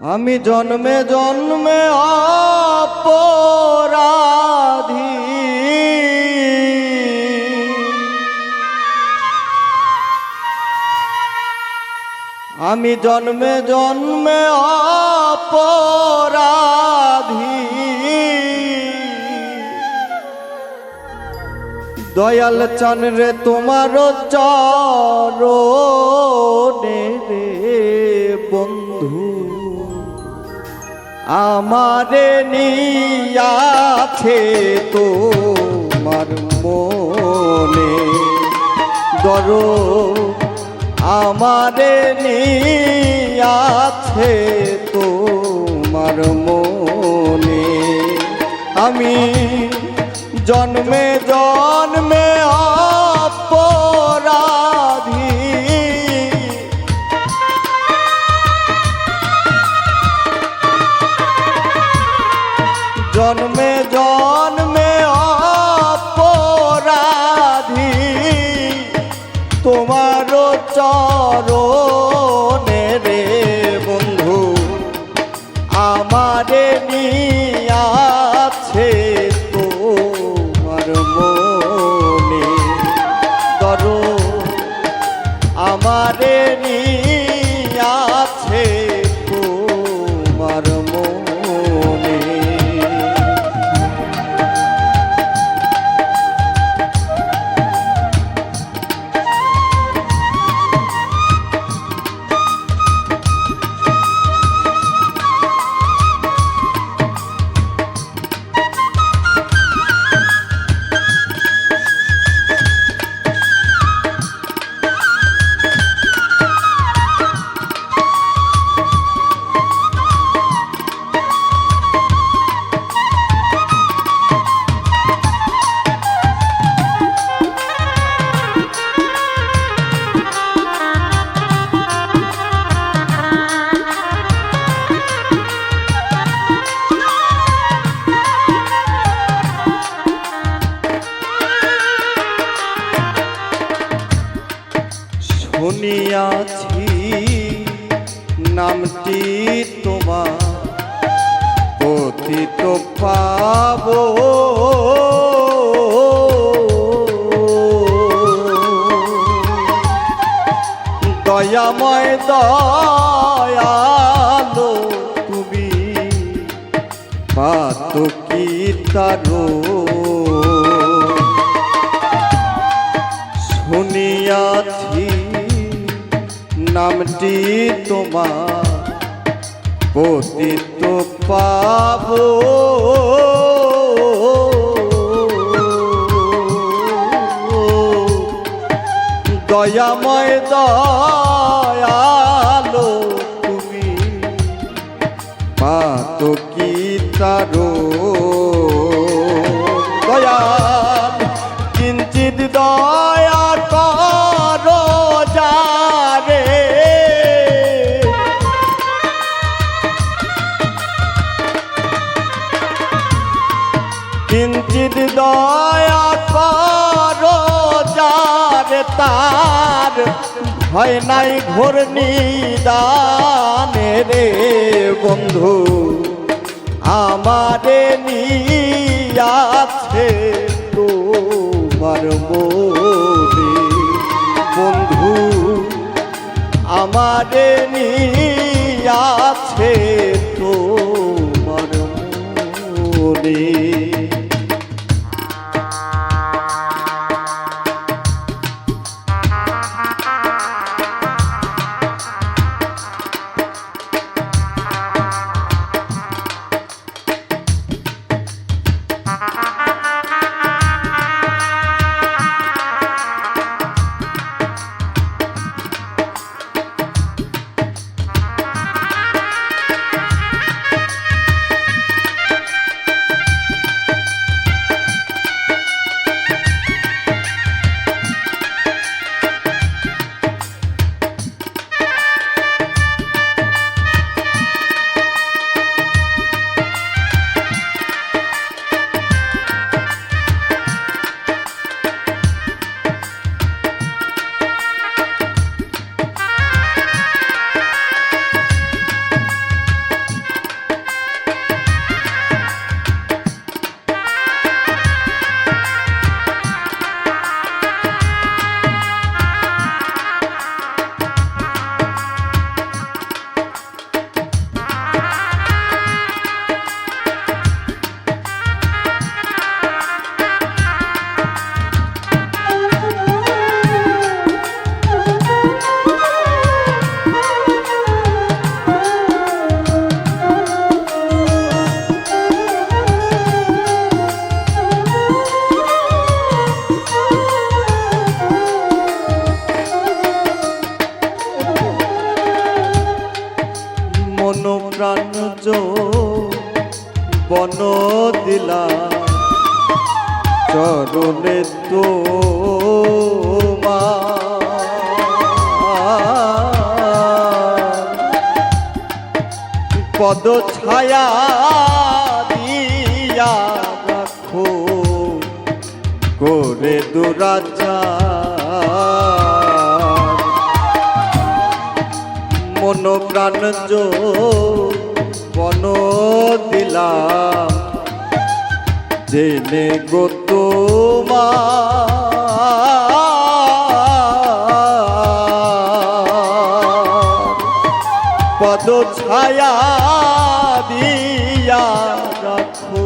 আমি জন্মে জন্মে অপরাধী। আমি জন্মে জন্মে অপরাধী। দয়াল চান রে তোমার চরণে রে বন্ধু। আমারে নিয়াছে তোমার মনে। দর আমারে নিয়াছে তোমার মনে। আমি জন্মে জন্মে অপরাধী জন্মে পতিত পাব। দয়াময় দয়ালো তুমি পাত কি তারো। শুনিয়াছি নামটি তোমার পতিত পাব। দয়াময় দয়ালো তুমি। পাত কি তারো? দয়াল কিঞ্চিত দয়া তার ভয় নাই ঘোর নিদানে রে বন্ধু। আমারে নিয়াছে তোমার মোরে। বন্ধু আমারে নিয়াছে চরণে তো পদ ছায়া দিয়া রাখো করে দুরাচার মন প্রাণ বন দিলাম। জেনে গো তোমার। পদ ছায়া দিয়া রাখো।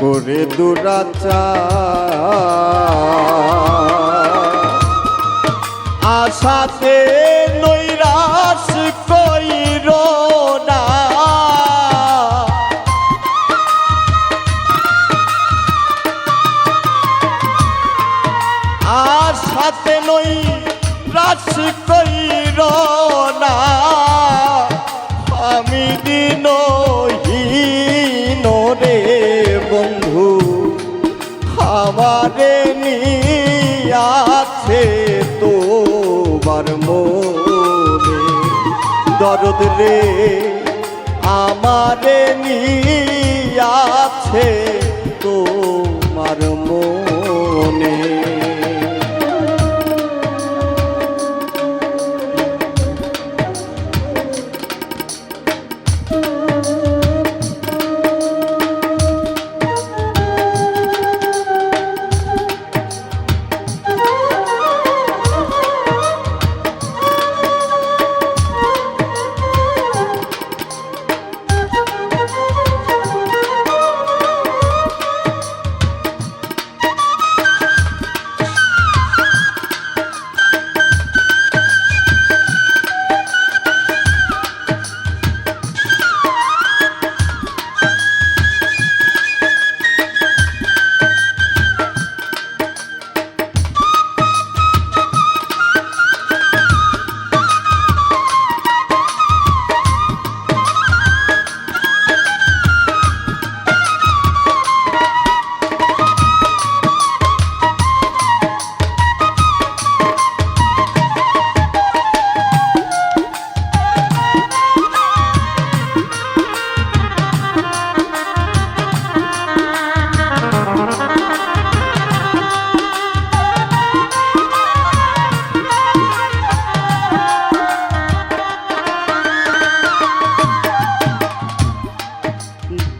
করে দুরাচার। আশাতে নৈরাশ কইর নৈরাশ কইর না। আমি দিন রে বন্ধু, আমারে নিয়াছে তোমার মনে। দরদ রে আমারে নিয়াছে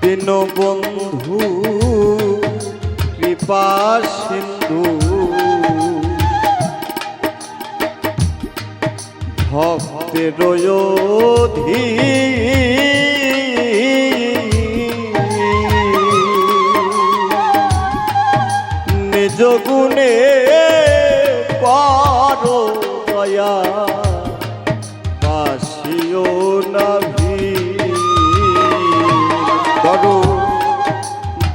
দীনবন্ধু কৃপা সিন্ধু। ভক্তের রয়োধি। নিজ গুণে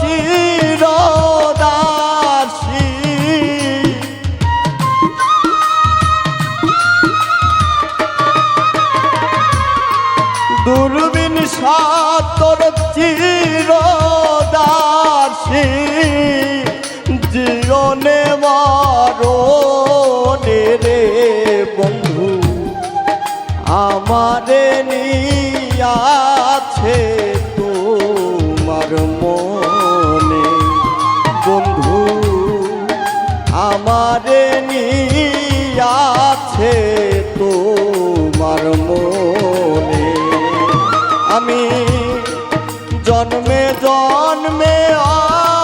চিরদাসী। দূরবীন সাতর চিরদাসী। জীবনে মারো রে বন্ধু আমারে নিয়াছে তোমার মনে। আমারে নিয়াছে তোমার মনে। আমি জন্মে জন্মে অপরাধী